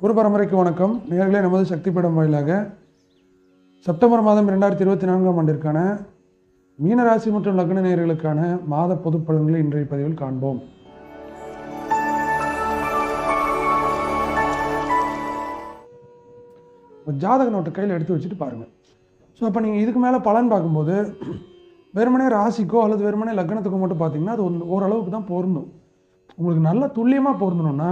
குரு பரம்பரைக்கு வணக்கம். நேர்களே நமது சக்தி பீடம் வாயிலாக செப்டம்பர் மாதம் இரண்டாயிரத்தி இருபத்தி நான்காம் ஆண்டிற்கான மீனராசி மற்றும் லக்ன நேயர்களுக்கான மாத பொது பலன்களை இன்றைய பதிவில் காண்போம். ஜாதக நோட்டை கையில் எடுத்து வச்சுட்டு பாருங்கள் ஸோ அப்போ நீங்கள் இதுக்கு மேலே பலன் பார்க்கும்போது வெறுமனே ராசிக்கோ அல்லது வெறுமனே லக்னத்துக்கோ மட்டும் பார்த்தீங்கன்னா அது ஒன் ஓரளவுக்கு தான் பொருந்தும். உங்களுக்கு நல்லா துல்லியமாக பொருந்தணும்னா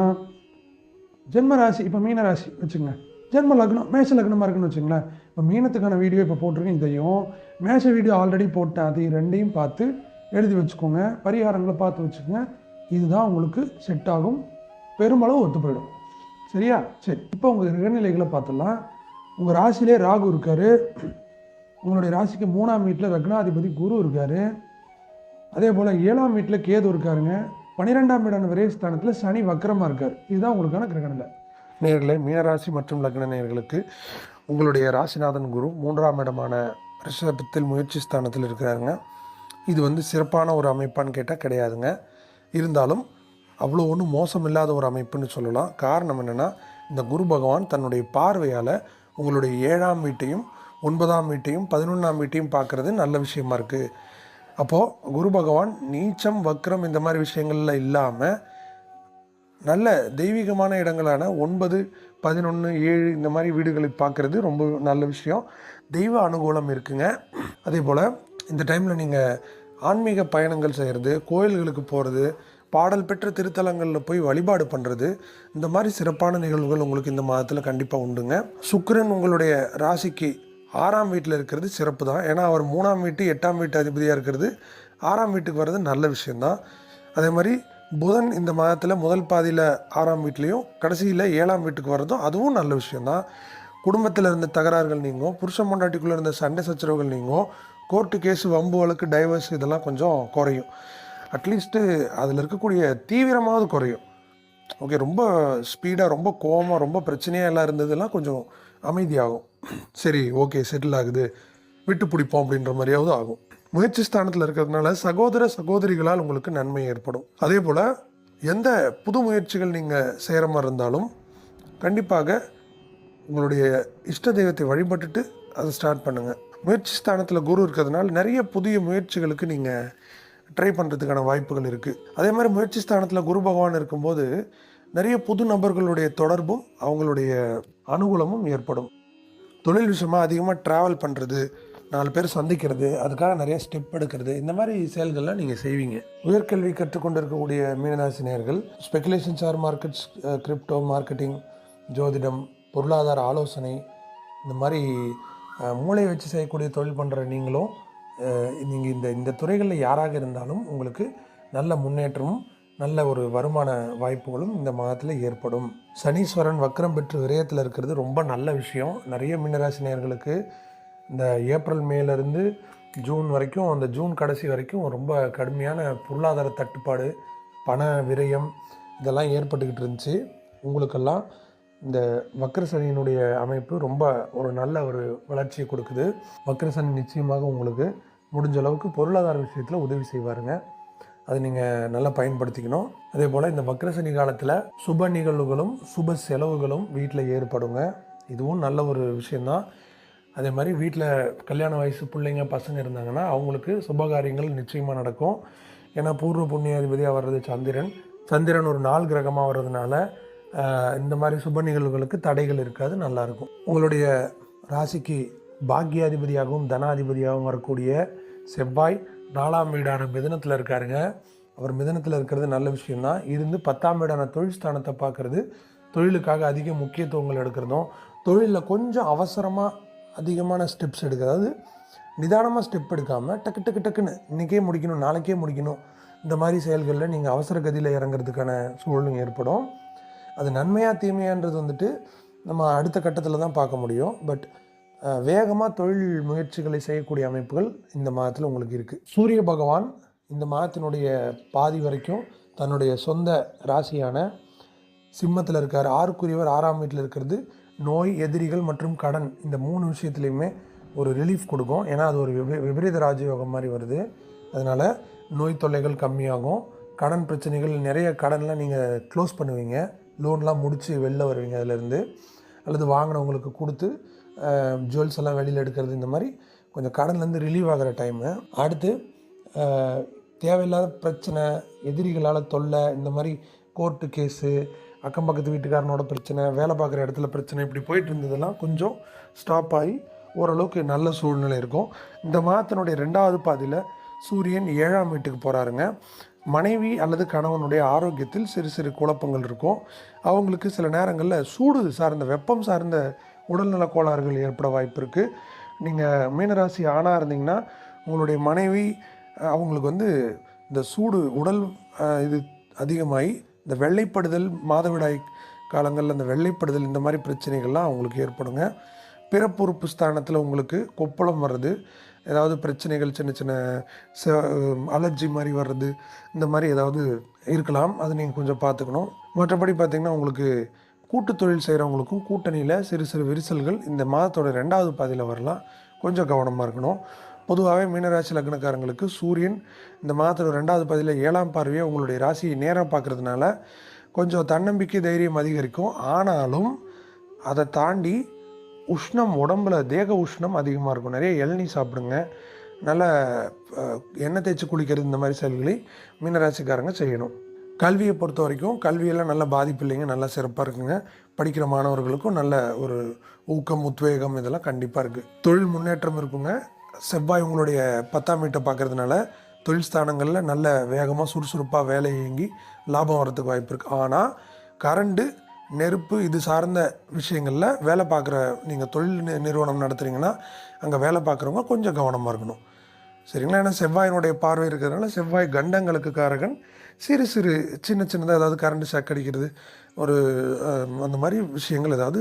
ஜென்ம ராசி இப்போ மீன ராசி வச்சுங்க ஜென்ம லக்னம் மேஷ லக்னமாக இருக்குன்னு வச்சுங்களேன் இப்போ மீனத்துக்கான வீடியோ இப்போ போட்டிருக்கேன் இதையும். மேஷ வீடியோ ஆல்ரெடி போட்டேன் அதையும் ரெண்டையும் பார்த்து எழுதி வச்சுக்கோங்க. பரிகாரங்களை பார்த்து வச்சுக்கோங்க. இதுதான் உங்களுக்கு செட் ஆகும். பெருமளவு ஒத்து போயிடும். சரியா? சரி இப்போ உங்கள் கிரகநிலைகளை பார்த்துடலாம். உங்கள் ராசிலே ராகு இருக்கார். உங்களுடைய ராசிக்கு மூணாம் வீட்டில் ரக்னாதிபதி குரு இருக்கார். அதே போல் ஏழாம் வீட்டில் கேது இருக்காருங்க. பன்னிரெண்டாம் வீடான விரயஸ்தானத்தில் சனி வக்கரமாக இருக்கார். இதுதான் உங்களுக்கான கிரகநிலை நேர்களை மீனராசி மற்றும் லக்ன நேயர்களுக்கு உங்களுடைய ராசிநாதன் குரு மூன்றாம் இடமான ரிஷபத்தில் முயற்சி ஸ்தானத்தில் இருக்கிறாருங்க. இது வந்து சிறப்பான ஒரு அமைப்பான்னு கேட்டால் கிடையாதுங்க. இருந்தாலும் அவ்வளோ ஒன்றும் மோசம் இல்லாத ஒரு அமைப்புன்னு சொல்லலாம். காரணம் என்னென்னா இந்த குரு பகவான் தன்னுடைய பார்வையால் உங்களுடைய ஏழாம் வீட்டையும் ஒன்பதாம் வீட்டையும் பதினொன்றாம் வீட்டையும் பார்க்குறது நல்ல விஷயமா இருக்குது அப்போது குரு பகவான் நீச்சம் வக்ரம் இந்த மாதிரி விஷயங்களில் இல்லாமல் நல்ல தெய்வீகமான இடங்களான ஒன்பது பதினொன்று ஏழு இந்த மாதிரி வீடுகளை பார்க்குறது ரொம்ப நல்ல விஷயம். தெய்வ அனுகூலம் இருக்குங்க. அதே போல் இந்த டைமில் நீங்கள் ஆன்மீக பயணங்கள் செய்கிறது கோயில்களுக்கு போகிறது பாடல் பெற்ற திருத்தலங்களில் போய் வழிபாடு பண்ணுறது இந்த மாதிரி சிறப்பான நிகழ்வுகள் உங்களுக்கு இந்த மாதத்தில் கண்டிப்பாக உண்டுங்க. சுக்கரன் உங்களுடைய ராசிக்கு ஆறாம் வீட்டில் இருக்கிறது சிறப்பு தான். ஏன்னா அவர் மூணாம் வீட்டு எட்டாம் வீட்டு அதிபதியாக இருக்கிறது. ஆறாம் வீட்டுக்கு வர்றது நல்ல விஷயந்தான் அதே மாதிரி புதன் இந்த மாதத்தில் முதல் பாதியில் ஆறாம் வீட்லேயும் கடைசியில் ஏழாம் வீட்டுக்கு வர்றதும் அதுவும் நல்ல விஷயந்தான் குடும்பத்தில் இருந்த தகராறுகள் நீங்கும். புருஷன் மொண்டாட்டிக்குள்ளே இருந்த சண்டை சச்சரவுகள் நீங்கும். கோர்ட்டு கேஸு வம்பு வழக்கு டைவர்ஸ் இதெல்லாம் கொஞ்சம் குறையும். அட்லீஸ்ட்டு அதில் இருக்கக்கூடிய தீவிரமாவது குறையும். ஓகே ரொம்ப ஸ்பீடாக ரொம்ப கோபமாக ரொம்ப பிரச்சனையாக எல்லாம் இருந்ததுலாம் கொஞ்சம் அமைதியாகும். சரி ஓகே செட்டில் ஆகுது. விட்டு பிடிப்போம் அப்படின்ற மாதிரியாவது ஆகும். முயற்சி ஸ்தானத்தில் இருக்கிறதுனால சகோதர சகோதரிகளால் உங்களுக்கு நன்மை ஏற்படும். அதே போல் எந்த புது முயற்சிகள் நீங்கள் செய்கிற மாதிரி இருந்தாலும் கண்டிப்பாக உங்களுடைய இஷ்ட தெய்வத்தை வழிபட்டுட்டு அதை ஸ்டார்ட் பண்ணுங்கள் முயற்சி ஸ்தானத்தில் குரு இருக்கிறதுனால நிறைய புதிய முயற்சிகளுக்கு நீங்கள் ட்ரை பண்ணுறதுக்கான வாய்ப்புகள் இருக்குது அதே மாதிரி முயற்சி ஸ்தானத்தில் குரு பகவான் இருக்கும்போது நிறைய புது நபர்களுடைய தொடர்பும் அவங்களுடைய அனுகூலமும் ஏற்படும். தொழில் விஷயமாக அதிகமாக ட்ராவல் பண்ணுறது நாலு பேர் சந்திக்கிறது அதுக்காக நிறைய ஸ்டெப் எடுக்கிறது இந்த மாதிரி செயல்கள்லாம் நீங்கள் செய்வீங்க. உயர்கல்வி கற்றுக்கொண்டு இருக்கக்கூடிய மீனராசினியர்கள் speculation share markets crypto marketing ஜோதிடம் பொருளாதார ஆலோசனை இந்த மாதிரி மூளை வச்சு செய்யக்கூடிய தொழில் பண்ணுற நீங்களும் நீங்கள் இந்த இந்த துறைகளில் யாராக இருந்தாலும் உங்களுக்கு நல்ல முன்னேற்றமும் நல்ல ஒரு வருமான வாய்ப்புகளும் இந்த மாதத்தில் ஏற்படும். சனீஸ்வரன் வக்ரம் பெற்று விரயத்தில் இருக்கிறது ரொம்ப நல்ல விஷயம். நிறைய மீனராசினியர்களுக்கு இந்த ஏப்ரல் மேலேருந்து ஜூன் வரைக்கும் அந்த ஜூன் கடைசி வரைக்கும் ரொம்ப கடுமையான பொருளாதார தட்டுப்பாடு பண விரயம் இதெல்லாம் ஏற்பட்டுக்கிட்டு இருந்துச்சு. உங்களுக்கெல்லாம் இந்த வக்ரசனியினுடைய அமைப்பு ரொம்ப ஒரு நல்ல ஒரு வளர்ச்சியை கொடுக்குது. வக்ரசனி நிச்சயமாக உங்களுக்கு முடிஞ்ச அளவுக்கு பொருளாதார விஷயத்தில் உதவி செய்வாருங்க. அதை நீங்கள் நல்லா பயன்படுத்திக்கணும். அதே போல் இந்த வக்ரசனி காலத்தில் சுப நிகழ்வுகளும் சுப செலவுகளும் வீட்டில் ஏற்படுங்க. இதுவும் நல்ல ஒரு விஷயந்தான் அதே மாதிரி வீட்டில் கல்யாண வயசு பிள்ளைங்க பசங்க இருந்தாங்கன்னா அவங்களுக்கு சுபகாரியங்கள் நிச்சயமாக நடக்கும். ஏன்னா பூர்வ புண்ணியாதிபதியாக வர்றது சந்திரன். சந்திரன் ஒரு நாள் கிரகமாக வர்றதுனால இந்த மாதிரி சுப நிகழ்வுகளுக்கு தடைகள் இருக்காது நல்லாயிருக்கும் உங்களுடைய ராசிக்கு பாக்கியாதிபதியாகவும் தனாதிபதியாகவும் வரக்கூடிய செவ்வாய் நாலாம் வீடான மிதனத்தில் இருக்காருங்க. அவர் மிதனத்தில் இருக்கிறது நல்ல விஷயம்தான். இருந்து பத்தாம் வீடான தொழில் ஸ்தானத்தை பார்க்குறது தொழிலுக்காக அதிக முக்கியத்துவங்கள் எடுக்கிறதும் தொழிலில் கொஞ்சம் அவசரமாக அதிகமான ஸ்டெப்ஸ் எடுக்க அதாவது நிதானமாக ஸ்டெப் எடுக்காமல் டக்கு டக்கு டக்குன்னு இன்றைக்கே முடிக்கணும் நாளைக்கே முடிக்கணும். இந்த மாதிரி செயல்களில் நீங்கள் அவசர கதியில் இறங்குறதுக்கான சூழலும் ஏற்படும். அது நன்மையாக தீமையான்றது வந்துட்டு நம்ம அடுத்த கட்டத்தில் தான் பார்க்க முடியும். பட் வேகமாக தொழில் முயற்சிகளை செய்யக்கூடிய அமைப்புகள் இந்த மாதத்தில் உங்களுக்கு இருக்குது சூரிய பகவான் இந்த மாதத்தினுடைய பாதி வரைக்கும் தன்னுடைய சொந்த ராசியான சிம்மத்தில் இருக்கார். ஆறுக்குரியவர் ஆறாம் வீட்டில் இருக்கிறது. நோய் எதிரிகள் மற்றும் கடன் இந்த மூணு விஷயத்துலையுமே ஒரு ரிலீஃப் கொடுக்கும். ஏன்னா அது ஒரு விபரீத ராஜயோகம் மாதிரி வருது. அதனால் நோய் தொல்லைகள் கம்மியாகும். கடன் பிரச்சனைகள் நிறைய கடன்லாம் நீங்கள் க்ளோஸ் பண்ணுவீங்க. லோன்லாம் முடித்து வெளில வருவீங்க அதிலேருந்து அல்லது வாங்கினவங்களுக்கு கொடுத்து ஜுவல்ஸ் எல்லாம் வெளியில் எடுக்கிறது இந்த மாதிரி கொஞ்சம் கடன்லேருந்து ரிலீவ் ஆகிற டைமு அடுத்து தேவையில்லாத பிரச்சனை எதிரிகளால் தொல்லை இந்த மாதிரி கோர்ட்டு கேஸு அக்கம் பக்கத்து வீட்டுக்காரனோட பிரச்சனை வேலை பார்க்குற இடத்துல பிரச்சனை இப்படி போயிட்டு இருந்ததெல்லாம் கொஞ்சம் ஸ்டாப் ஆகி ஓரளவுக்கு நல்ல சூழ்நிலை இருக்கும். இந்த மாதத்தினுடைய ரெண்டாவது பாதியில் சூரியன் ஏழாம் வீட்டுக்கு போகிறாருங்க மனைவி அல்லது கணவனுடைய ஆரோக்கியத்தில் சிறு சிறு குழப்பங்கள் இருக்கும். அவங்களுக்கு சில நேரங்களில் சூடு சார்ந்த வெப்பம் சார்ந்த உடல்நல கோளாறுகள் ஏற்பட வாய்ப்பு இருக்குது நீங்கள் மீனராசி ஆணாக இருந்தீங்கன்னா உங்களுடைய மனைவி அவங்களுக்கு வந்து இந்த சூடு உடல் இது அதிகமாகி இந்த வெள்ளைப்படுதல் மாதவிடாய் காலங்களில் இந்த வெள்ளைப்படுதல் இந்த மாதிரி பிரச்சனைகள்லாம் அவங்களுக்கு ஏற்படுங்க. பிறப்புறுப்பு ஸ்தானத்தில் உங்களுக்கு கொப்பளம் வர்றது ஏதாவது பிரச்சனைகள் சின்ன சின்ன அலர்ஜி மாதிரி வர்றது இந்த மாதிரி ஏதாவது இருக்கலாம். அது நீங்கள் கொஞ்சம் பார்த்துக்கணும். மற்றபடி பார்த்திங்கன்னா உங்களுக்கு கூட்டு தொழில் செய்கிறவங்களுக்கும் கூட்டணியில் சிறு சிறு விரிசல்கள் இந்த மாதத்தோட ரெண்டாவது பாதியில் வரலாம். கொஞ்சம் கவனமாக இருக்கணும். பொதுவாகவே மீனராசி லக்னக்காரங்களுக்கு சூரியன் இந்த மாதத்தோட ரெண்டாவது பாதியில் ஏழாம் பார்வையை உங்களுடைய ராசியை நேராக பார்க்குறதுனால கொஞ்சம் தன்னம்பிக்கை தைரியம் அதிகரிக்கும். ஆனாலும் அதை தாண்டி உஷ்ணம் உடம்புல தேக உஷ்ணம் அதிகமாக இருக்கும். நிறைய இளநீ சாப்பிடுங்க. நல்ல எண்ணெய் தேய்ச்சி குளிக்கிறது இந்த மாதிரி செயல்களை மீனராசிக்காரங்க செய்யணும். கல்வியை பொறுத்த வரைக்கும் கல்வியெல்லாம் நல்ல பாதிப்பு இல்லைங்க நல்லா சிறப்பாக இருக்குங்க. படிக்கிற மாணவர்களுக்கும் நல்ல ஒரு ஊக்கம் உத்வேகம் இதெல்லாம் கண்டிப்பாக இருக்குது தொழில் முன்னேற்றம் இருக்குங்க. செவ்வாய் உங்களுடைய பத்தாம் வீட்டை பார்க்குறதுனால தொழில் ஸ்தானங்களில் நல்ல வேகமாக சுறுசுறுப்பாக வேலை இயங்கி லாபம் வரத்துக்கு வாய்ப்பு இருக்குது ஆனால் கரண்டு நெருப்பு இது சார்ந்த விஷயங்களில் வேலை பார்க்குற நீங்கள் தொழில் நிறுவனம் நடத்துகிறீங்கன்னா அங்கே வேலை பார்க்குறவங்க கொஞ்சம் கவனமாக இருக்கணும். சரிங்களா? ஏன்னா செவ்வாயினுடைய பார்வை இருக்கிறதுனால செவ்வாய் கண்டங்களுக்கு காரகன். சிறு சிறு சின்ன சின்னதாக ஏதாவது கரண்ட் ஷாக் அடிக்கிறது ஒரு அந்த மாதிரி விஷயங்கள் ஏதாவது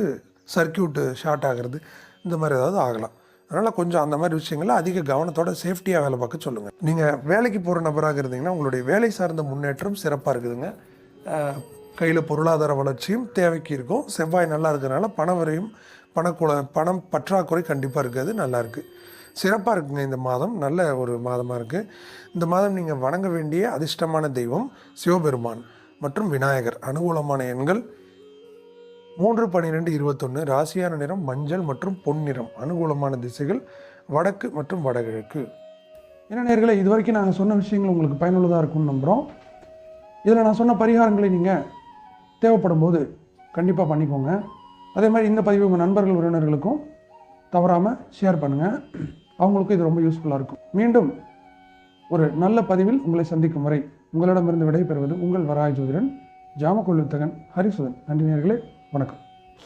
சர்க்கியூட்டு ஷார்ட் ஆகிறது இந்த மாதிரி ஏதாவது ஆகலாம். அதனால் கொஞ்சம் அந்த மாதிரி விஷயங்களை அதிக கவனத்தோட சேஃப்டியாக வேலை பார்க்க சொல்லுங்கள் நீங்கள் வேலைக்கு போகிற நபராக இருந்தீங்கன்னா உங்களுடைய வேலை சார்ந்த முன்னேற்றம் சிறப்பாக இருக்குதுங்க. கையில் பொருளாதார வளர்ச்சியும் தேவைக்கு இருக்கும். செவ்வாய் நல்லா இருக்கிறனால பண வரையும் பணக்குல பணம் பற்றாக்குறை கண்டிப்பாக இருக்காது நல்லாயிருக்கு சிறப்பாக இருக்குங்க. இந்த மாதம் நல்ல ஒரு மாதமாக இருக்குது இந்த மாதம் நீங்கள் வணங்க வேண்டிய அதிர்ஷ்டமான தெய்வம் சிவபெருமான் மற்றும் விநாயகர். அனுகூலமான எண்கள் மூன்று பன்னிரெண்டு இருபத்தொன்று ராசியான நிறம் மஞ்சள் மற்றும் பொன்னிறம் அனுகூலமான திசைகள் வடக்கு மற்றும் வடகிழக்கு. என்ன நேர்களை இது வரைக்கும் நாங்கள் சொன்ன விஷயங்கள் உங்களுக்கு பயனுள்ளதாக இருக்கும்னு நம்புகிறோம் இதில் நான் சொன்ன பரிகாரங்களை நீங்கள் தேவைப்படும் போது கண்டிப்பாக பண்ணிக்கோங்க. அதே மாதிரி இந்த பதிவு உங்கள் நண்பர்கள் உறவினர்களுக்கும் தவறாமல் ஷேர் பண்ணுங்கள் அவங்களுக்கும் இது ரொம்ப யூஸ்ஃபுல்லாக இருக்கும். மீண்டும் ஒரு நல்ல பதிவில் உங்களை சந்திக்கும் வரை உங்களிடமிருந்து விடைபெறுவது உங்கள் வராய் ஜோதிடன் ஜாமக்கொள்ளுத்தகன் ஹரிசுதன். நன்றி நேர்களே வணக்கம்.